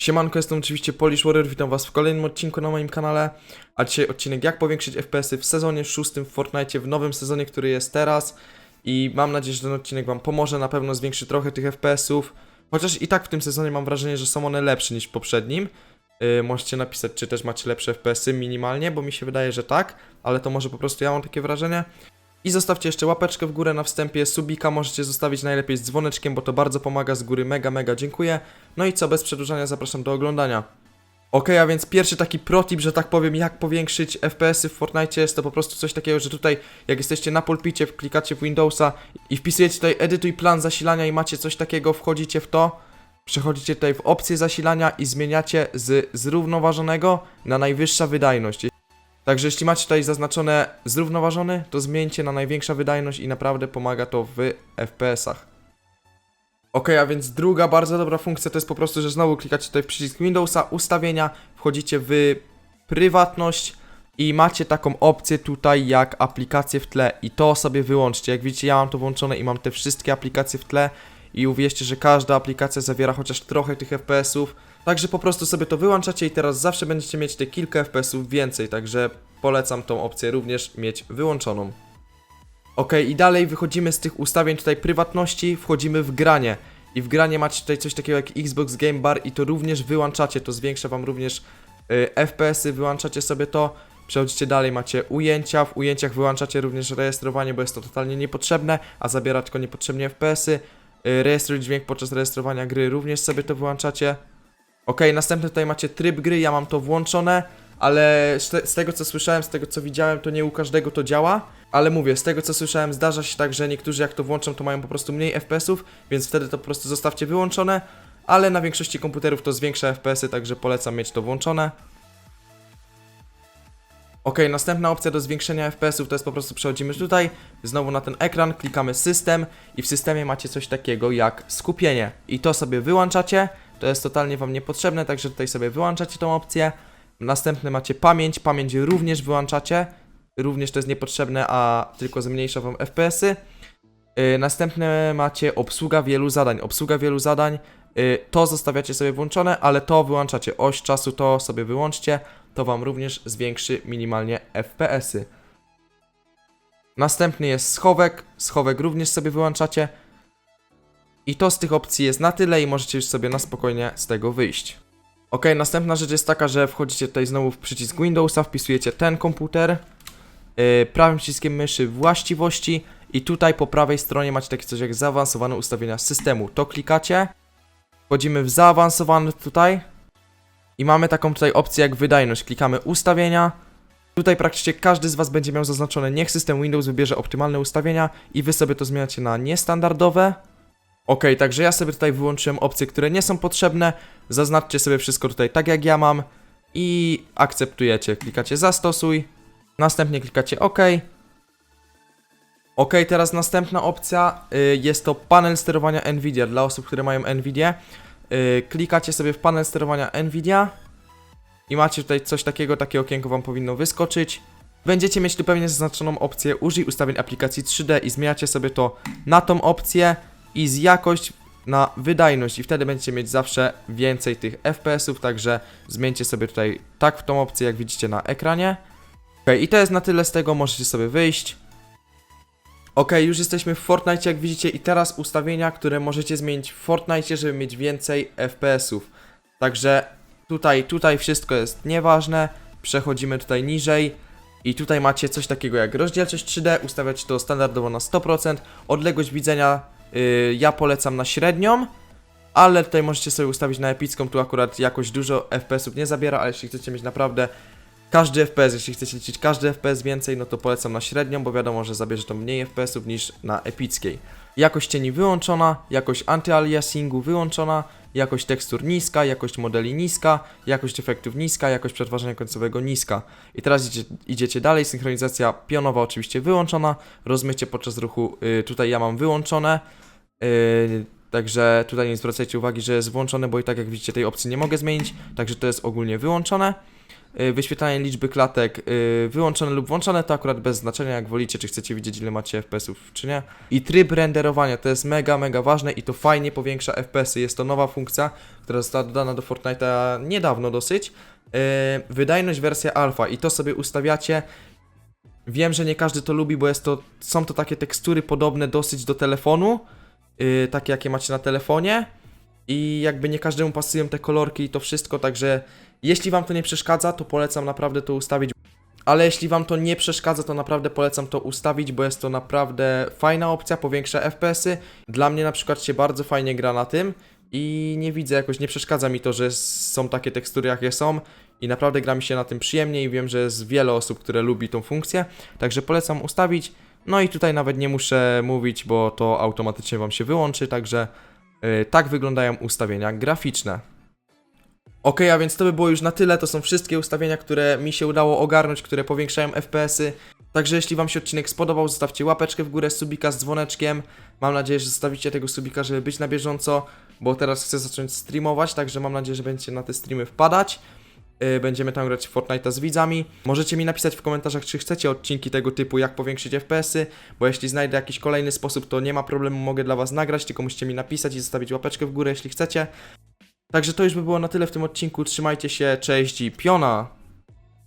Siemanko, jestem oczywiście Polish Warrior, witam was w kolejnym odcinku na moim kanale, a dzisiaj odcinek jak powiększyć FPS-y w sezonie szóstym w Fortnite, w nowym sezonie, który jest teraz i mam nadzieję, że ten odcinek wam pomoże, na pewno zwiększy trochę tych FPS-ów, chociaż i tak w tym sezonie mam wrażenie, że są one lepsze niż w poprzednim. Yy, możecie napisać, czy też macie lepsze FPS-y minimalnie, bo mi się wydaje, że tak, ale to może po prostu ja mam takie wrażenie. I zostawcie jeszcze łapeczkę w górę na wstępie, subika możecie zostawić najlepiej z dzwoneczkiem, bo to bardzo pomaga z góry, mega, mega dziękuję. No i co, bez przedłużania zapraszam do oglądania. Ok, a więc pierwszy taki protip, że tak powiem, jak powiększyć FPS-y w Fortnite jest to po prostu coś takiego, że tutaj jak jesteście na pulpicie, klikacie w Windowsa i wpisujecie tutaj edytuj plan zasilania i macie coś takiego, wchodzicie w to, przechodzicie tutaj w opcję zasilania i zmieniacie z zrównoważonego na najwyższa wydajność. Także jeśli macie tutaj zaznaczone zrównoważony, to zmieńcie na największa wydajność i naprawdę pomaga to w FPS-ach. Ok, a więc druga bardzo dobra funkcja to jest po prostu, że znowu klikacie tutaj w przycisk Windowsa, ustawienia, wchodzicie w prywatność i macie taką opcję tutaj jak aplikacje w tle i to sobie wyłączcie. Jak widzicie ja mam to włączone i mam te wszystkie aplikacje w tle i uwierzcie, że każda aplikacja zawiera chociaż trochę tych FPS-ów. Także po prostu sobie to wyłączacie i teraz zawsze będziecie mieć te kilka FPS-ów więcej, także polecam tą opcję również mieć wyłączoną. Ok, i dalej wychodzimy z tych ustawień tutaj prywatności, wchodzimy w granie. I w granie macie tutaj coś takiego jak Xbox Game Bar i to również wyłączacie, to zwiększa wam również y, FPS-y, wyłączacie sobie to. Przechodzicie dalej, macie ujęcia, w ujęciach wyłączacie również rejestrowanie, bo jest to totalnie niepotrzebne, a zabiera tylko niepotrzebnie FPS-y. Y, rejestruj dźwięk podczas rejestrowania gry, również sobie to wyłączacie. Ok, następny tutaj macie tryb gry, ja mam to włączone, ale z te- z tego co słyszałem, z tego co widziałem, to nie u każdego to działa. Ale mówię, z tego co słyszałem, zdarza się tak, że niektórzy jak to włączą, to mają po prostu mniej FPS-ów, więc wtedy to po prostu zostawcie wyłączone. Ale na większości komputerów to zwiększa FPS-y, także polecam mieć to włączone. Ok, następna opcja do zwiększenia FPS-ów to jest po prostu przechodzimy tutaj, znowu na ten ekran, klikamy system i w systemie macie coś takiego jak skupienie. I to sobie wyłączacie, to jest totalnie Wam niepotrzebne, także tutaj sobie wyłączacie tą opcję. Następny macie pamięć, pamięć również wyłączacie, również to jest niepotrzebne, a tylko zmniejsza Wam FPS-y. Yy, następne macie obsługa wielu zadań. Obsługa wielu zadań, yy, to zostawiacie sobie włączone, ale to wyłączacie. Oś czasu to sobie wyłączcie, to Wam również zwiększy minimalnie FPS-y. Następny jest schowek, schowek również sobie wyłączacie. I to z tych opcji jest na tyle i możecie już sobie na spokojnie z tego wyjść. Ok, następna rzecz jest taka, że wchodzicie tutaj znowu w przycisk Windowsa, wpisujecie ten komputer, yy, prawym przyciskiem myszy właściwości i tutaj po prawej stronie macie takie coś jak zaawansowane ustawienia systemu. To klikacie, wchodzimy w zaawansowane tutaj i mamy taką tutaj opcję jak wydajność. Klikamy ustawienia. Tutaj praktycznie każdy z Was będzie miał zaznaczone niech system Windows wybierze optymalne ustawienia i Wy sobie to zmieniacie na niestandardowe. Ok, także ja sobie tutaj wyłączyłem opcje, które nie są potrzebne. Zaznaczcie sobie wszystko tutaj tak jak ja mam i akceptujecie. Klikacie zastosuj, następnie klikacie OK. Ok, teraz następna opcja y, jest to panel sterowania Nvidia dla osób, które mają Nvidia. Y, klikacie sobie w panel sterowania Nvidia i macie tutaj coś takiego, takie okienko Wam powinno wyskoczyć. Będziecie mieć tu pewnie zaznaczoną opcję użyj ustawień aplikacji 3D i zmieniacie sobie to na tą opcję i z jakość na wydajność i wtedy będziecie mieć zawsze więcej tych FPS-ów, także zmieńcie sobie tutaj tak w tą opcję, jak widzicie na ekranie. Ok, i to jest na tyle z tego, możecie sobie wyjść. Ok, już jesteśmy w Fortnite, jak widzicie, i teraz ustawienia, które możecie zmienić w Fortnite, żeby mieć więcej FPS-ów. Także tutaj, tutaj wszystko jest nieważne. Przechodzimy tutaj niżej. I tutaj macie coś takiego jak rozdzielczość 3D, ustawiać to standardowo na 100%. Odległość widzenia yy, ja polecam na średnią, ale tutaj możecie sobie ustawić na epicką, tu akurat jakoś dużo FPS-ów nie zabiera, ale jeśli chcecie mieć naprawdę każdy FPS, jeśli chcecie liczyć każdy FPS więcej, no to polecam na średnią, bo wiadomo, że zabierze to mniej FPS-ów niż na epickiej. Jakość cieni wyłączona, jakość anty-aliasingu wyłączona, jakość tekstur niska, jakość modeli niska, jakość efektów niska, jakość przetwarzania końcowego niska. I teraz idzie, idziecie dalej, synchronizacja pionowa oczywiście wyłączona, rozmycie podczas ruchu y, tutaj ja mam wyłączone, y, także tutaj nie zwracajcie uwagi, że jest włączone, bo i tak jak widzicie tej opcji nie mogę zmienić, także to jest ogólnie wyłączone. Y, wyświetlanie liczby klatek y, wyłączone lub włączone, to akurat bez znaczenia, jak wolicie, czy chcecie widzieć ile macie FPS-ów, czy nie. I tryb renderowania, to jest mega, mega ważne i to fajnie powiększa FPS-y. Jest to nowa funkcja, która została dodana do Fortnite'a niedawno dosyć. Y, wydajność wersja alfa i to sobie ustawiacie. Wiem, że nie każdy to lubi, bo jest to, są to takie tekstury podobne dosyć do telefonu, y, takie jakie macie na telefonie i jakby nie każdemu pasują te kolorki i to wszystko, także jeśli wam to nie przeszkadza, to polecam naprawdę to ustawić. Ale jeśli wam to nie przeszkadza, to naprawdę polecam to ustawić, bo jest to naprawdę fajna opcja, powiększa FPS-y. Dla mnie na przykład się bardzo fajnie gra na tym i nie widzę jakoś, nie przeszkadza mi to, że są takie tekstury jakie są i naprawdę gra mi się na tym przyjemnie i wiem, że jest wiele osób, które lubi tą funkcję, także polecam ustawić. No i tutaj nawet nie muszę mówić, bo to automatycznie wam się wyłączy, także yy, tak wyglądają ustawienia graficzne. Ok, a więc to by było już na tyle. To są wszystkie ustawienia, które mi się udało ogarnąć, które powiększają FPS-y. Także jeśli Wam się odcinek spodobał, zostawcie łapeczkę w górę, subika z dzwoneczkiem. Mam nadzieję, że zostawicie tego subika, żeby być na bieżąco, bo teraz chcę zacząć streamować, także mam nadzieję, że będziecie na te streamy wpadać. Yy, Będziemy tam grać Fortnite'a z widzami. Możecie mi napisać w komentarzach, czy chcecie odcinki tego typu, jak powiększyć FPS-y, bo jeśli znajdę jakiś kolejny sposób, to nie ma problemu, mogę dla Was nagrać, tylko musicie mi napisać i zostawić łapeczkę w górę, jeśli chcecie. Także to już by było na tyle w tym odcinku. Trzymajcie się, cześć i piona!